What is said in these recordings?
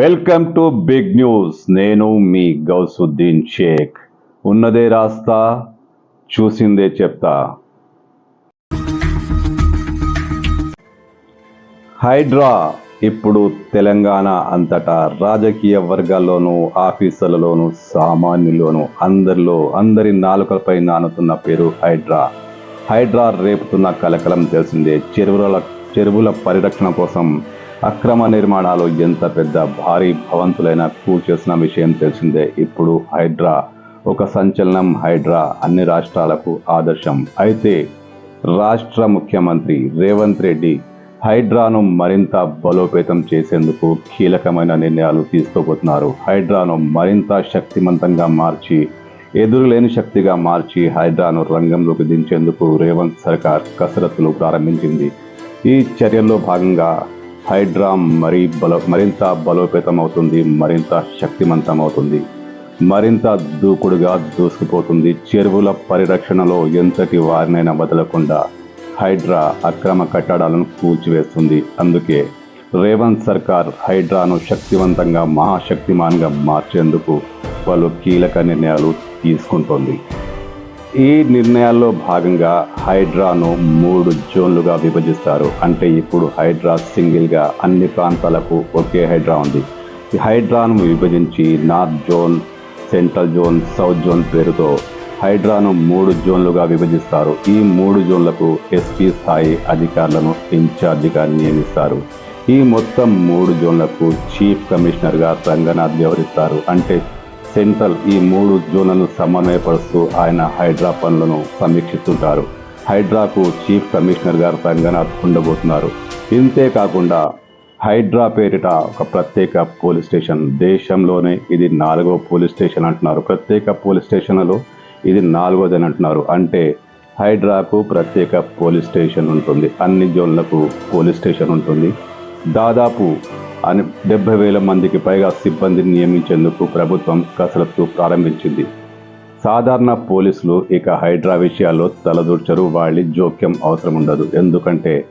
Welcome to big news. నేను మీ గౌసుద్దీన్ షేక్. ఉన్నదే రాస్తా చూసిందే చెప్తా. హైడ్రా ఇప్పుడు తెలంగాణ అంతటా రాజకీయ వర్గాల్లోనూ ఆఫీసర్లలోనూ సామాన్యుల్లోనూ అందరిలో అందరి నాలుకలపై నానుతున్న పేరు హైడ్రా. హైడ్రా రేపుతున్న కలకలం తెలిసిందే. చెరువుల చెరువుల పరిరక్షణ కోసం అక్రమ నిర్మాణాలు ఎంత పెద్ద భారీ భవంతులైన కూల్చేసిన విషయం తెలిసిందే. ఇప్పుడు హైడ్రా ఒక సంచలనం హైడ్రా అన్ని రాష్ట్రాలకు ఆదర్శం. అయితే రాష్ట్ర ముఖ్యమంత్రి రేవంత్ రెడ్డి హైడ్రాను మరింత బలోపేతం చేసేందుకు కీలకమైన నిర్ణయాలు తీసుకోబోతున్నారు. హైడ్రాను మరింత శక్తివంతంగా మార్చి ఎదురులేని శక్తిగా మార్చి హైడ్రాను రంగంలోకి దించేందుకు రేవంత్ సర్కార్ కసరత్తులు ప్రారంభించింది. ఈ చర్యల్లో భాగంగా హైడ్రా మరి బల మరింత బలోపేతం అవుతుంది మరింత శక్తివంతం అవుతుంది మరింత దూకుడుగా దూసుకుపోతుంది. చెరువుల పరిరక్షణలో ఎంతటి వారినైనా వదలకుండా హైడ్రా అక్రమ కట్టడాలను కూల్చివేస్తుంది. అందుకే రేవంత్ సర్కార్ హైడ్రాను శక్తివంతంగా మహాశక్తిమాన్గా మార్చేందుకు పలు కీలక నిర్ణయాలు తీసుకుంటోంది. ఈ నిర్ణయాల్లో భాగంగా హైడ్రాను మూడు జోన్లుగా విభజిస్తారు. అంటే ఇప్పుడు హైడ్రా సింగిల్గా అన్ని ప్రాంతాలకు ఒకే హైడ్రా ఉంది. ఈ హైడ్రాను విభజించి north zone central zone south zone పేరుతో హైడ్రాను మూడు జోన్లుగా విభజిస్తారు. ఈ మూడు జోన్లకు ఎస్పీ స్థాయి అధికారులను ఇన్ఛార్జిగా నియమిస్తారు. ఈ మొత్తం మూడు జోన్లకు చీఫ్ కమిషనర్గా రంగనాథ్ వ్యవహరిస్తారు. అంటే సెంట్రల్ ఈ మూడు జోన్లను సమన్వయపరుస్తూ ఆయన హైడ్రా పనులను సమీక్షిస్తుంటారు. హైడ్రాకు చీఫ్ కమిషనర్ గారు రంగనాథ్ ఉండబోతున్నారు. ఇంతే కాకుండా హైడ్రా పేరిట ఒక ప్రత్యేక పోలీస్ స్టేషన్ దేశంలోనే ఇది నాలుగో పోలీస్ స్టేషన్ అంటున్నారు. ప్రత్యేక పోలీస్ స్టేషన్లలో ఇది నాలుగోది అని అంటున్నారు. అంటే హైడ్రాకు ప్రత్యేక పోలీస్ స్టేషన్ ఉంటుంది. అన్ని జోన్లకు పోలీస్ స్టేషన్ ఉంటుంది. దాదాపు అని డెబ్బై వేల మందికి పైగా సిబ్బందిని నియమించేందుకు ప్రభుత్వం కసరత్తు ప్రారంభించింది. సాధారణ పోలీసులు ఇక హైడ్రా విషయాల్లో తలదూర్చరు వాళ్ళి జోక్యం అవసరం ఉండదు. ఎందుకంటే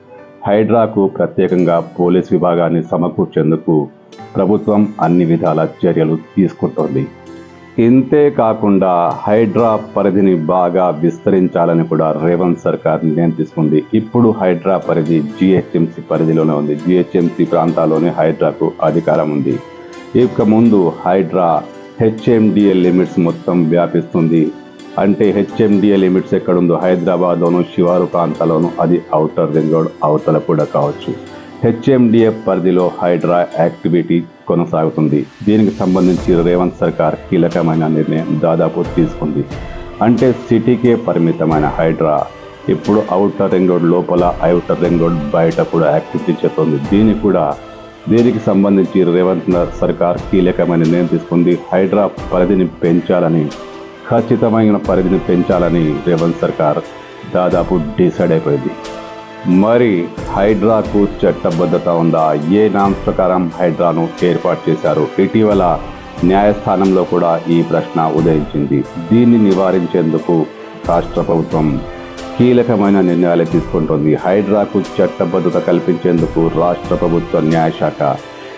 హైడ్రాకు ప్రత్యేకంగా పోలీస్ విభాగాన్ని సమకూర్చేందుకు ప్రభుత్వం అన్ని విధాల చర్యలు తీసుకుంటోంది. ఇంతే కాకుండా హైడ్రా పరిధిని బాగా విస్తరించాలని కూడా రేవంత్ సర్కార్ నిర్ణయం తీసుకుంది. ఇప్పుడు హైడ్రా పరిధి జిహెచ్ఎంసి పరిధిలోనే ఉంది. జిహెచ్ఎంసి ప్రాంతాల్లోనే హైడ్రాకు అధికారం ఉంది. ఇక ముందు హైడ్రా హెచ్ఎండిఎల్ లిమిట్స్ మొత్తం వ్యాపిస్తుంది. అంటే హెచ్ఎండిఎల్ లిమిట్స్ ఎక్కడుందో హైదరాబాద్లోను శివారు ప్రాంతాల్లోనూ అది అవుటర్ రింగ్ రోడ్ అవతల కూడా కావచ్చు. హెచ్ఎండిఏ పరిధిలో హైడ్రా యాక్టివిటీ కొనసాగుతుంది. దీనికి సంబంధించి రేవంత్ సర్కార్ కీలకమైన నిర్ణయం దాదాపు తీసుకుంది. అంటే సిటీకే పరిమితమైన హైడ్రా. ఇప్పుడు అవుటర్ రింగ్ రోడ్ లోపల అవుటర్ రింగ్ రోడ్ బయట కూడా యాక్టివిటీ చేస్తుంది. దీనికి కూడా దీనికి సంబంధించి రేవంత్ సర్కార్ కీలకమైన నిర్ణయం తీసుకుంది. హైడ్రా పరిధిని పెంచాలని ఖచ్చితమైన పరిధిని పెంచాలని రేవంత్ సర్కార్ దాదాపు డిసైడ్ అయిపోయింది. మరి హైడ్రాకు చట్టబద్ధత ఉందా? ఏ నామ్స్ ప్రకారం హైడ్రాను ఏర్పాటు చేశారు? ఇటీవల న్యాయస్థానంలో కూడా ఈ ప్రశ్న ఉదయించింది. దీన్ని నివారించేందుకు రాష్ట్ర ప్రభుత్వం కీలకమైన నిర్ణయాలు తీసుకుంటోంది. హైడ్రాకు చట్టబద్ధత కల్పించేందుకు రాష్ట్ర ప్రభుత్వ న్యాయశాఖ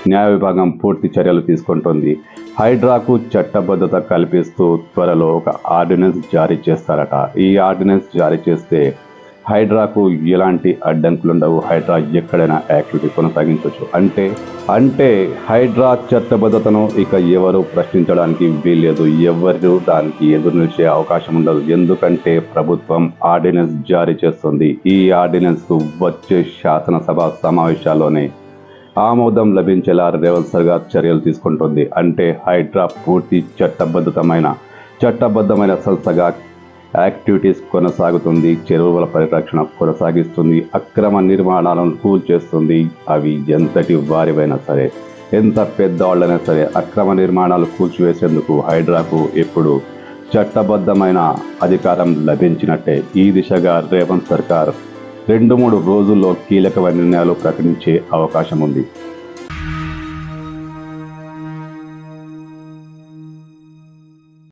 న్యాయ విభాగం పూర్తి చర్యలు తీసుకుంటోంది. హైడ్రాకు చట్టబద్ధత కల్పిస్తూ త్వరలో ఒక ఆర్డినెన్స్ జారీ చేస్తారట. ఈ ఆర్డినెన్స్ జారీ చేస్తే హైడ్రాకు ఎలాంటి అడ్డంకులు ఉండవు హైడ్రా ఎక్కడైనా యాక్టివిటీ కొనసాగించవచ్చు అంటే అంటే హైడ్రా చట్టబద్ధతను ఇక ఎవరు ప్రశ్నించడానికి వీల్లేదు. ఎవరు దానికి ఎదురు నిలిచే అవకాశం ఉండదు ఎందుకంటే ప్రభుత్వం ఆర్డినెన్స్ జారీ చేస్తుంది. ఈ ఆర్డినెన్స్కు వచ్చే శాసనసభ సమావేశాల్లోనే ఆమోదం లభించేలా రేవంత్ చర్యలు తీసుకుంటుంది. అంటే హైడ్రా పూర్తి చట్టబద్ధతమైన చట్టబద్ధమైన సంస్థగా యాక్టివిటీస్ కొనసాగుతుంది చెరువుల పరిరక్షణ కొనసాగిస్తుంది అక్రమ నిర్మాణాలను కూల్చేస్తుంది. అవి ఎంతటి వారివైనా సరే ఎంత పెద్దవాళ్ళైనా సరే అక్రమ నిర్మాణాలు కూల్చివేసేందుకు హైడ్రాకు ఎప్పుడు చట్టబద్ధమైన అధికారం లభించినట్టే ఈ దిశగా రేవంత్ సర్కార్ రెండు మూడు రోజుల్లో కీలకమైన నిర్ణయాలు ప్రకటించే అవకాశం ఉంది